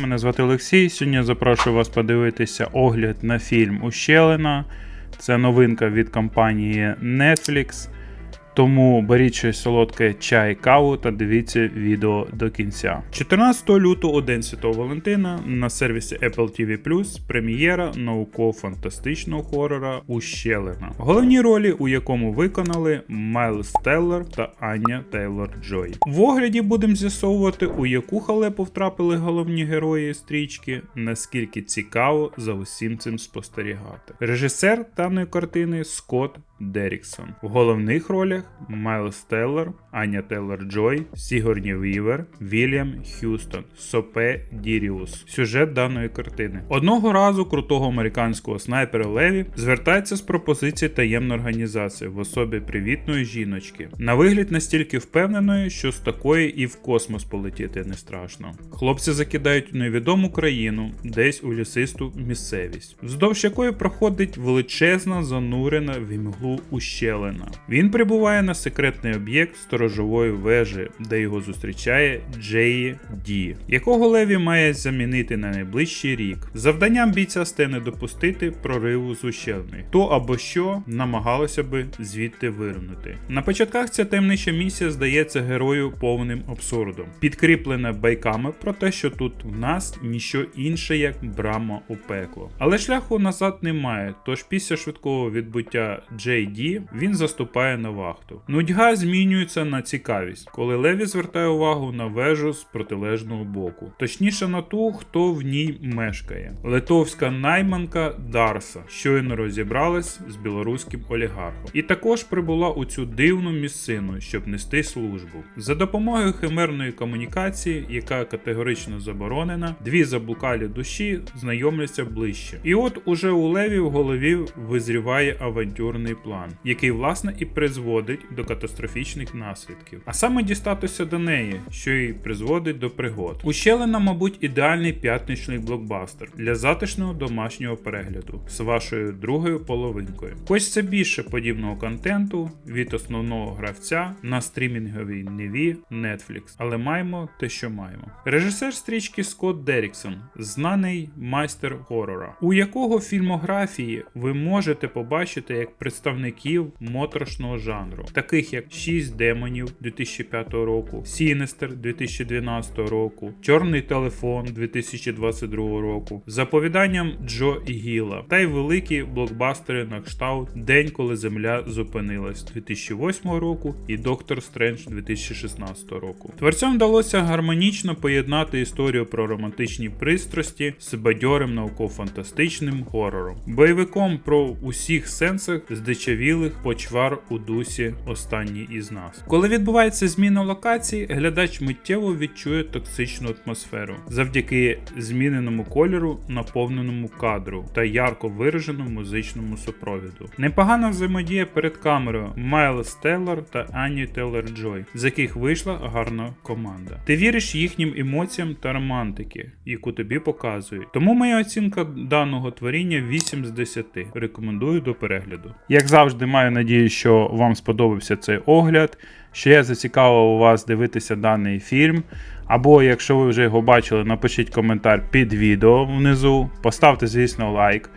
мене звати Олексій. Сьогодні запрошую вас подивитися огляд на фільм Ущелина. Це новинка від компанії Netflix. Тому беріть щось солодке чай, каву та дивіться відео до кінця. 14 лютого, День Святого Валентина, на сервісі Apple TV прем'єра науково-фантастичного хорора Ущелина. Головні ролі, у якому виконали Майлз Теллер та Аня Тейлор Джой. В огляді будемо з'ясовувати, у яку халепу втрапили головні герої стрічки, наскільки цікаво за усім цим спостерігати. Режисер даної картини Скотт Деріксон. В головних ролях Майлз Теллер, Аня Теллер Джой, Сігорні Вівер, Вільям Х'юстон, Сопе Діріус. Сюжет даної картини. Одного разу крутого американського снайпера Леві звертається з пропозиції таємної організації в особі привітної жіночки. На вигляд настільки впевненої, що з такої і в космос полетіти не страшно. Хлопці закидають у невідому країну, десь у лісисту місцевість, вздовж якої проходить величезна занурена в ущелина. Він прибуває на секретний об'єкт сторожової вежі, де його зустрічає Джеї Ді, якого Леві має замінити на найближчий рік. Завданням бійця стає не допустити прориву з ущелини. То або що намагалося би звідти вирнути. На початках ця таємнича місія здається герою повним абсурдом, підкріплена байками про те, що тут в нас ніщо інше, як брама у пекло. Але шляху назад немає, тож після швидкого відбуття Джей Ді він заступає на вахту. Нудьга змінюється на цікавість, коли Леві звертає увагу на вежу з протилежного боку, точніше на ту, хто в ній мешкає. Литовська найманка Дарса щойно розібралась з білоруським олігархом, і також прибула у цю дивну місцину, щоб нести службу. За допомогою химерної комунікації, яка категорично заборонена, дві заблукалі душі знайомляться ближче. І от уже у Леві в голові визріває авантюрний план, який власне і призводить до катастрофічних наслідків, а саме дістатися до неї, що й призводить до пригод. Ущелина, мабуть, ідеальний п'ятничний блокбастер для затишного домашнього перегляду з вашою другою половинкою. Хочеться більше подібного контенту від основного гравця на стрімінговій неві Netflix, але маємо те, що маємо. Режисер стрічки Скотт Деріксон, знаний майстер хорора, у якого фільмографії ви можете побачити як представників моторошного жанру, таких як 6 демонів 2005 року, Сінестер 2012 року, Чорний телефон 2022 року, з оповіданням Джо і Гіла, та й великі блокбастери на кшталт День, коли Земля зупинилась 2008 року і Доктор Стрендж 2016 року. Творцям вдалося гармонічно поєднати історію про романтичні пристрасті з бадьорим науково-фантастичним хорором, бойовиком про усіх сенсах здичавілих почвар у дусі останній із нас. Коли відбувається зміна локації, глядач миттєво відчує токсичну атмосферу завдяки зміненому кольору, наповненому кадру та ярко вираженому музичному супровіду. Непогана взаємодія перед камерою Майлз Теллер та Ані Теллер Джой, з яких вийшла гарна команда. Ти віриш їхнім емоціям та романтики, яку тобі показують. Тому моя оцінка даного творіння 8 з 10. Рекомендую до перегляду. Як завжди, маю надію, що вам сподобався цей огляд, що я зацікавив вас дивитися даний фільм. Або якщо ви вже його бачили, напишіть коментар під відео внизу, поставте, звісно, лайк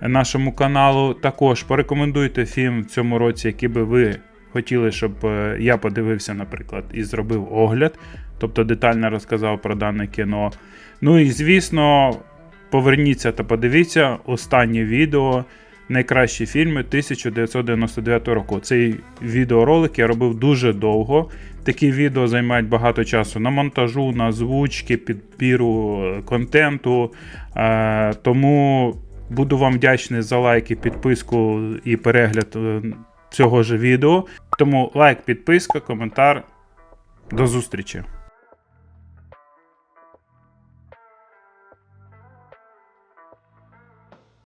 нашому каналу. Також порекомендуйте фільм в цьому році, який би ви хотіли, щоб е, я подивився, наприклад, і зробив огляд, тобто детально розказав про дане кіно. Ну і звісно, поверніться та подивіться останнє відео. Найкращі фільми 1999 року. Цей відеоролик я робив дуже довго. Такі відео займають багато часу на монтажу, на озвучки, підбіру е, контенту. Е, Тому буду вам вдячний за лайки, підписку і перегляд е, цього ж відео. Тому лайк, підписка, коментар. До зустрічі!